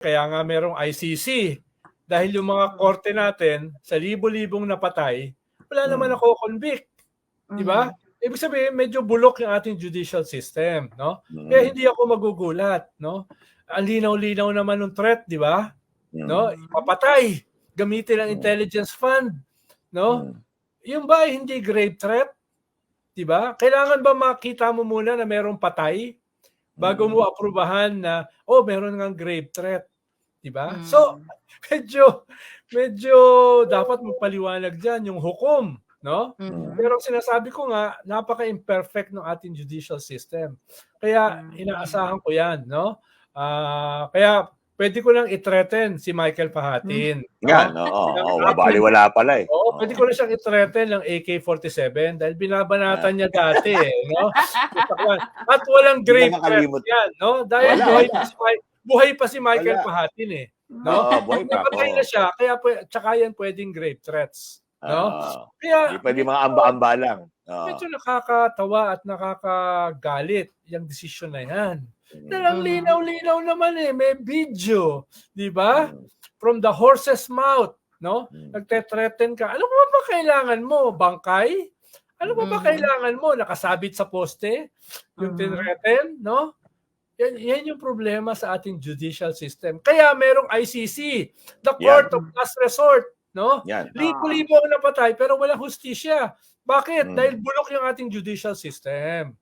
Kaya nga merong ICC. Dahil yung mga korte natin, sa libo-libong napatay, wala naman Mm. ako convict. Di ba? Ibig sabihin, medyo bulok yung ating judicial system. No? Mm. Kaya hindi ako magugulat. No? Ang linaw-linaw naman ng threat, di ba? Mm. No? Papatay. Gamitin ang Mm. intelligence fund. No? Mm. Yung ba hindi grave threat? 'Di ba? Kailangan ba makita mo muna na merong patay bago Mm. mo aprubahan na oh, meron ngang grave threat, 'di ba? Mm. So, medyo medyo dapat magpaliwanag diyan yung hukom, no? Mhm. Pero sinasabi ko nga, napaka-imperfect ng ating judicial system. Kaya Mm. inaasahan ko 'yan, no? Ah, kaya pwede ko lang i-threaten si Michael Pahatin. Yan, no? oo. Sinabi Oh, natin- mabaliwala pala eh. Oo, pwede ko na siyang i-threaten ng AK-47 dahil binabanatan niya dati eh, no? At walang grave threat yan, no? Dahil Wala, wala. si, Mi- buhay pa si Michael Wala. Pahatin eh. No? Oo, buhay pa. Napatay na siya, kaya tsaka yan pwedeng grave threats. No? Oo. Kaya Hindi pwede mga amba-amba lang. Oo. medyo nakakatawa at nakakagalit yung desisyon na yan. Dahil ang Mm. linaw-linaw naman eh, may video, di ba? Mm. From the horse's mouth, no? Mm. nagte-threaten ka, ano ba ba kailangan mo? Bangkay? Ano ba ba kailangan mo? Nakasabit sa poste? Yung tinreten, no? Yan, yan yung problema sa ating judicial system. Kaya merong ICC, the court of last resort, no? Yan. Libo-libo ang napatay pero walang hustisya. Bakit? Mm. Dahil bulok yung ating judicial system.